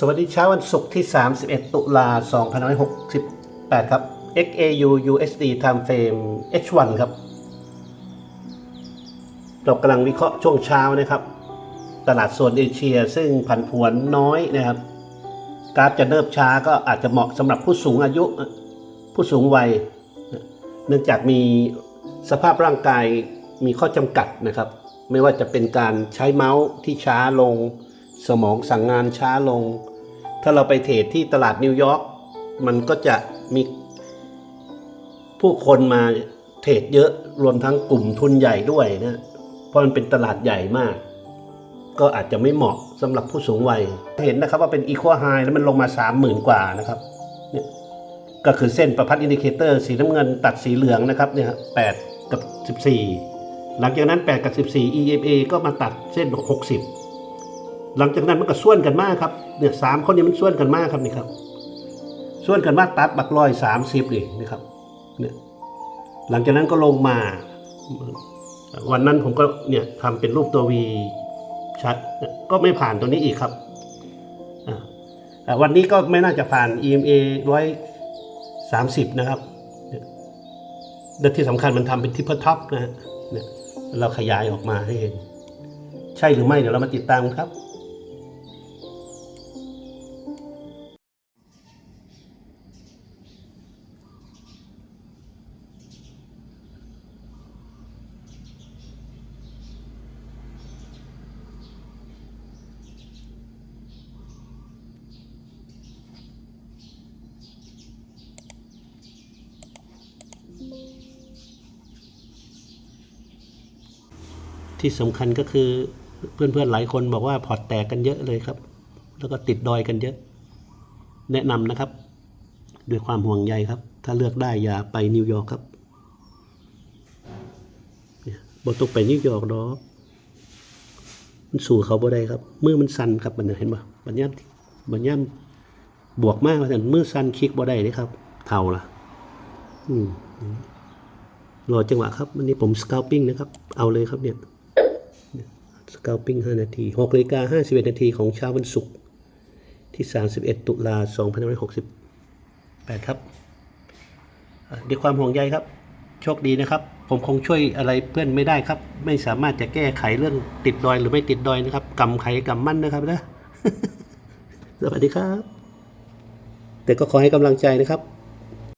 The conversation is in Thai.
สวัสดีเช้าวันศุกร์ที่ 31 ตุลา2568 ครับ XAU USD Time Frame H1 ครับ เรากำลังวิเคราะห์ช่วงเช้านะครับ ตลาดโซนเอเชียซึ่งผันผวนน้อยนะครับ กราฟจะเนิบช้าก็อาจจะเหมาะสำหรับผู้สูงอายุผู้สูงวัย เนื่องจากมีสภาพร่างกายมีข้อจำกัดนะครับ ไม่ว่าจะเป็นการใช้เมาส์ที่ช้าลง สมองสั่งงานช้าลง ถ้าเราไปเทรดที่ตลาดนิวยอร์กมันก็จะมีผู้คนมาเทรดเยอะรวมทั้งกลุ่มทุนใหญ่ด้วยนะเพราะมันเป็นตลาดใหญ่มาก ก็อาจจะไม่เหมาะสำหรับผู้สูงวัย เห็นนะครับว่าเป็นอีควอไฮแล้วมันลงมา 30,000 กว่านะครับเนี่ยก็คือเส้นประพัดอินดิเคเตอร์สีน้ำเงินตัดสีเหลืองนะครับเนี่ยแปดกับ 14 หลังจากนั้น 8 กับ 14 EMA ก็มาตัดเส้น 60 หลังจากนั้นมันก็ส่วนกันมากครับเนี่ยสามคนนี้มันส่วนกันมากครับนี่ครับส่วนกันมากตัดบักร้อยสามสิบนี่นะครับเนี่ยหลังจากนั้นก็ลงมา วันนั้นผมก็เนี่ยทำเป็นรูปตัววีชัดก็ไม่ผ่านตัวนี้อีกครับวันนี้ก็ไม่น่าจะผ่าน EMA ร้อยสามสิบนะครับเนี่ยและที่สำคัญมันทำเป็นทิปเปอร์ท็อปนะฮะเนี่ยเราขยายออกมาให้เห็น ใช่หรือไม่เดี๋ยวเรามาติดตามครับ ที่สำคัญก็คือเพื่อนๆหลายคนบอกว่าพอร์ตแตกกันเยอะเลยครับ แล้วก็ติดดอยกันเยอะ แนะนำนะครับ ด้วยความห่วงใยครับ ถ้าเลือกได้อย่าไปนิวยอร์กครับเนี่ยบอตกไปนิวยอร์กดอกมันสู่เขาบ่ได้ครับเมื่อมันสั่นครับมันเห็นป่ะบัญญัติบัญญัติบวกมากว่าแต่มือสั่นคลิกบ่ได้เลยครับ เท่าล่ะอืมรอจังหวะครับวันนี้ผมสกาวปิ้งนะครับ เอาเลยครับเนี่ย สกาวปิ้ง5นาที6นาฬิกา51 นาทีของเช้าวันศุกร์ที่ 31 ตุลา2568 ครับด้วยความห่วงใยครับ โชคดีนะครับ ผมคงช่วยอะไรเพื่อนไม่ได้ครับ ไม่สามารถจะแก้ไขเรื่องติดดอยหรือไม่ติดดอยนะครับกำไขกำมั่นนะครับนะสวัสดีครับ แต่ก็ขอให้กำลังใจนะครับ